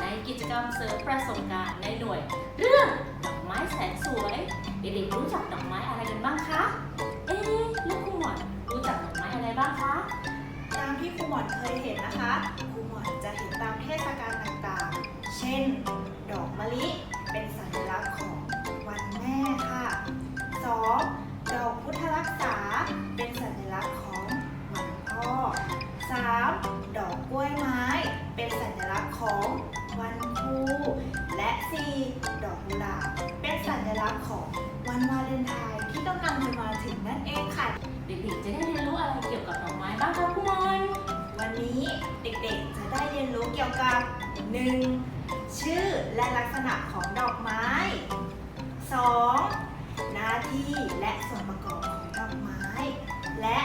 ในกิจกรรมเสริมประสบกานในหน่วย เรื่องดอกไม้แสนสวยเด็กๆรู้จักดอกไม้อะไรกันบ้างคะ เอ๊ะแล้วครูหมอนรู้จักดอกไม้อะไรบ้างคะตามที่ครูหมอนเคยเห็นนะคะครูหมอนจะเห็นตามเทศกาลต่างๆ เช่น ดอกมะลิเป็นสัญลักษณ์ของวันแม่ค่ะ 2. ดอกพุทธรักษาเป็นสัญลักษณ์ของวันพ่อ 3. ดอกกล้วยไม้ เด็กๆ จะได้เรียนรู้เกี่ยวกับ 1. ชื่อและลักษณะของดอกไม้ 2. หน้าที่และส่วนประกอบของดอกไม้ และ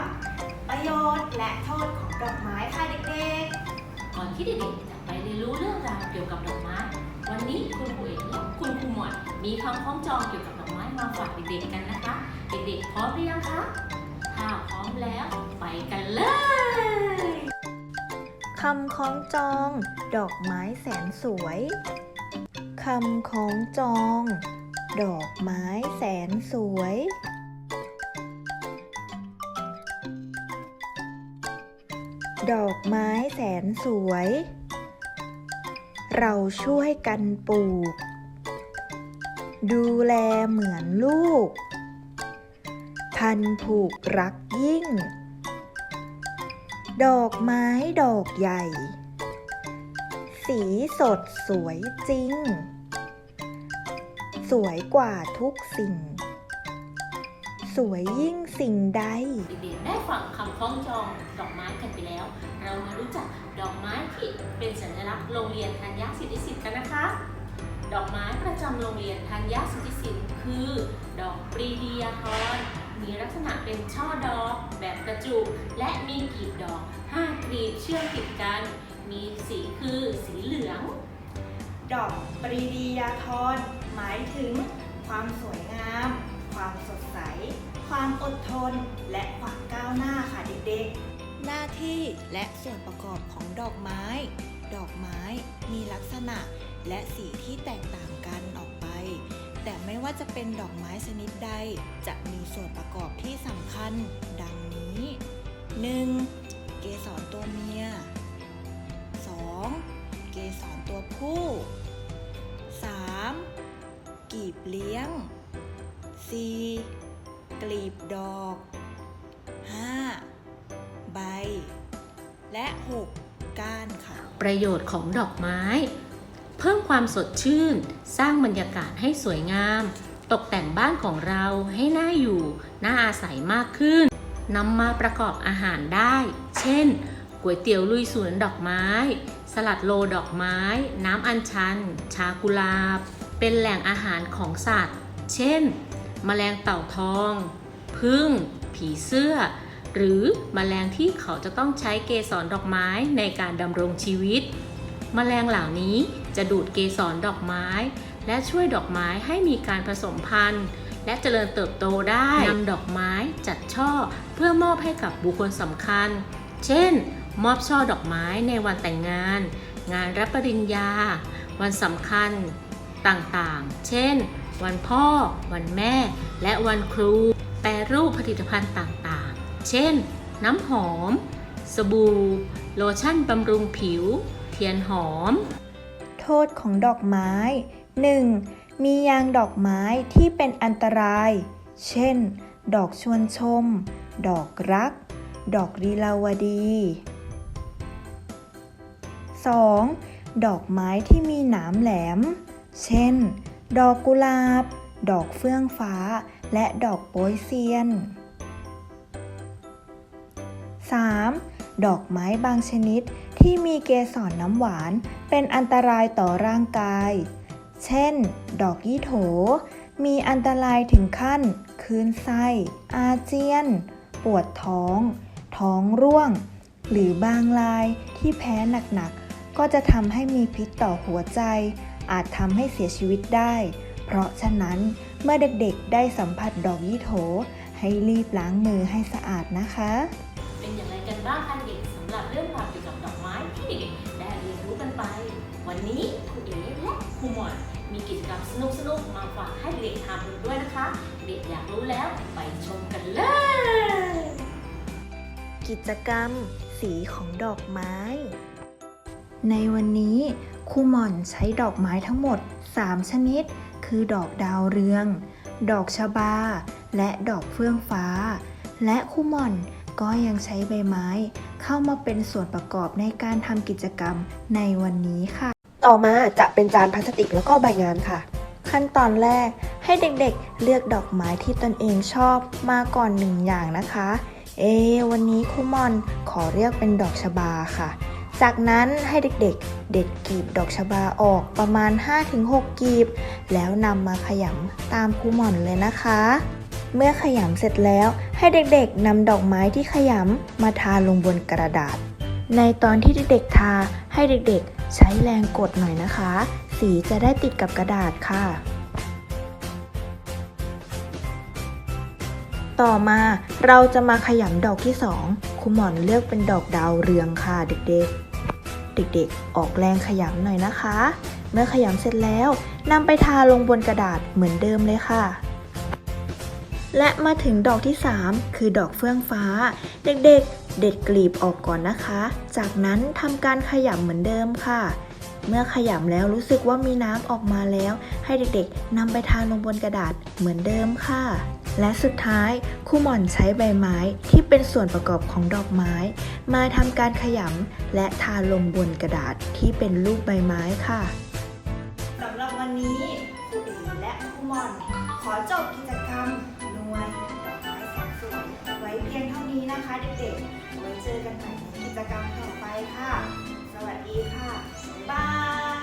3. ประโยชน์และโทษของดอกไม้ค่ะเด็กๆ ก่อนที่เด็กๆจะไปเรียนรู้เรื่องราวเกี่ยวกับดอกไม้ วันนี้คุณครูเอกและคุณครูหมอนมีคำคล้องจองเกี่ยวกับดอกไม้มาฝากเด็กๆกันนะคะ เด็กๆพร้อมหรือยังคะถ้าพร้อมแล้วไป คำคล้องจอง ดอกไม้แสนสวย คำคล้องจอง ดอกไม้แสนสวย ดอกไม้แสนสวย เราช่วยกันปลูก ดูแลเหมือนลูก พันผูกรักยิ่ง ดอกไม้ดอกใหญ่ สีสดสวยจริง สวยกว่าทุกสิ่ง สวยยิ่งสิ่งใด เด็กๆได้ฟังคำคล้องจองดอกไม้กันไปแล้ว เรามารู้จักดอกไม้ที่เป็นสัญลักษณ์โรงเรียนธัญญาสิทธิสิทธิ์กันนะคะ ดอกไม้ประจำโรงเรียนธัญญาสิทธิสิทธิ์คือ ดอกปรีดียาทร มีลักษณะเป็นช่อดอกแบบกระจุกและมีกลีบดอก5กลีบเชื่อมติดกัน มีสีคือสีเหลืองๆดอกปรีดียาทรหมายถึง ความสวยงาม ความสดใส ความอดทน และความก้าวหน้าค่ะเด็กๆ หน้าที่และส่วนประกอบของดอกไม้ ดอกไม้มีลักษณะและสีที่แตกต่างกันออกไป แต่ไม่ว่าจะเป็นดอกไม้ชนิดใด จะมีส่วนประกอบที่สำคัญ ดังนี้ 1. เกสรตัวเมีย 2. เกสรตัวผู้ 3. กีบเลี้ยง 4. กลีบดอก 5. ใบ และ 6. ก้านค่ะ ประโยชน์ของดอกไม้ เพิ่มความสดชื่น สร้างบรรยากาศให้สวยงาม ตกแต่งบ้านของเราให้น่าอยู่ น่าอาศัยมากขึ้นนำมาประกอบอาหารได้ เช่นก๋วยเตี๋ยวลุยสวนดอกไม้ สลัดโลดอกไม้ น้ำอัญชัน ชากุลาบ เป็นแหล่งอาหารของสัตว์ เช่น แมลงเต่าทอง พึ่ง ผีเสื้อ หรือแมลงที่เขาจะต้องใช้เกสรดอกไม้ในการดำรงชีวิต แมลงเหล่านี้จะดูดเกสรดอกไม้ และช่วยดอกไม้ให้มีการผสมพันธุ์ และเจริญเติบโตได้นำดอกไม้จัดช่อเพื่อมอบให้กับบุคคลสำคัญ เช่น มอบช่อดอกไม้ในวันแต่งงาน งานรับปริญญา วันสำคัญต่างๆ เช่น วันพ่อ วันแม่ และวันครู แปรรูปผลิตภัณฑ์ต่างๆ เช่น น้ำหอม สบู่ โลชั่นบำรุงผิว ทียนหอม โทษของดอกไม้ 1. มียางดอกไม้ที่เป็นอันตราย เช่น ดอกชวนชม ดอกรัก ดอกลีลาวดี 2. ดอกไม้ที่มีหนามแหลม เช่น ดอกกุหลาบ ดอกเฟื่องฟ้า และดอกโปยเซียน 3. ดอกไม้บางชนิดที่มีเกสรน้ำหวานเป็นอันตรายต่อร่างกาย เช่น ดอกยี่โถ มีอันตรายถึงขั้นคลื่นไส้ อาเจียน ปวดท้อง ท้องร่วง หรือบางรายที่แพ้หนักๆ ก็จะทำให้มีพิษต่อหัวใจ อาจทำให้เสียชีวิตได้ เพราะฉะนั้นเมื่อเด็กๆ ได้สัมผัสดอกยี่โถ ให้รีบล้างมือให้สะอาดนะคะ กันบ้างคะเด็กสำหรับเรื่องราวเกี่ยวกับดอกไม้ที่เด็กๆได้เรียนรู้กันไป วันนี้ครูเอ๋และครูหมอนุกๆมาฝากให้เด็กทำกันด้วยนะคะ เด็กอยากรู้แล้วไปชมกันเลย กิจกรรม สีของดอกไม้ ในวันนี้ครูหม่อนใช้ดอกไม้ทั้งหมด 3 ชนิด คือดอกดาวเรือง ดอกชบา และดอกเฟื่องฟ้า และครูหม่อน ก็ยังใช้ใบไม้เข้ามาเป็นส่วนประกอบในการทำกิจกรรมในวันนี้ค่ะ ต่อมาจะเป็นจานพลาสติกแล้วก็ใบงานค่ะ ขั้นตอนแรกให้เด็กๆ เลือกดอกไม้ที่ตนเองชอบมาก่อนหนึ่งอย่างนะคะ เอ วันนี้ครูมอนขอเรียกเป็นดอกชบาค่ะ จากนั้นให้เด็กๆเด็ดกลีบดอกชบาออกประมาณ 5-6กลีบ แล้วนำมาขยำตามครูมอนเลยนะคะ เมื่อขยำเสร็จแล้วให้เด็กๆนำดอกไม้ที่ขยำมาทาลงบนกระดาษ ในตอนที่เด็กๆทาให้เด็กๆใช้แรงกดหน่อยนะคะ สีจะได้ติดกับกระดาษค่ะ ต่อมาเราจะมาขยำดอกที่สองครูหมอนเลือกเป็นดอกดาวเรืองค่ะเด็กๆ เด็กๆ ออกแรงขยำหน่อยนะคะ เมื่อขยำเสร็จแล้วนำไปทาลงบนกระดาษเหมือนเดิมเลยค่ะ และมาถึงดอกที่ 3 คือดอกเฟื่องฟ้า เด็กๆเด็ดกลีบออกก่อนนะคะ จากนั้นทำการขยำเหมือนเดิมค่ะ เมื่อขยำแล้วรู้สึกว่ามีน้ำออกมาแล้ว ให้เด็กๆนำไปทาลงบนกระดาษเหมือนเดิมค่ะ และสุดท้ายครูหม่อนใช้ใบไม้ที่เป็นส่วนประกอบของดอกไม้ มาทำการขยำและทาลงบนกระดาษที่เป็นรูปใบไม้ค่ะสำหรับวันนี้ครูอีและครูหมอน ขอจบกิจกรรม วยดอกไม้แสนสวยไว้เพียงเท่านี้นะคะเด็กๆ ไว้เจอกันใหม่ในกิจกรรมต่อไปค่ะ สวัสดีค่ะ บ๊ายบาย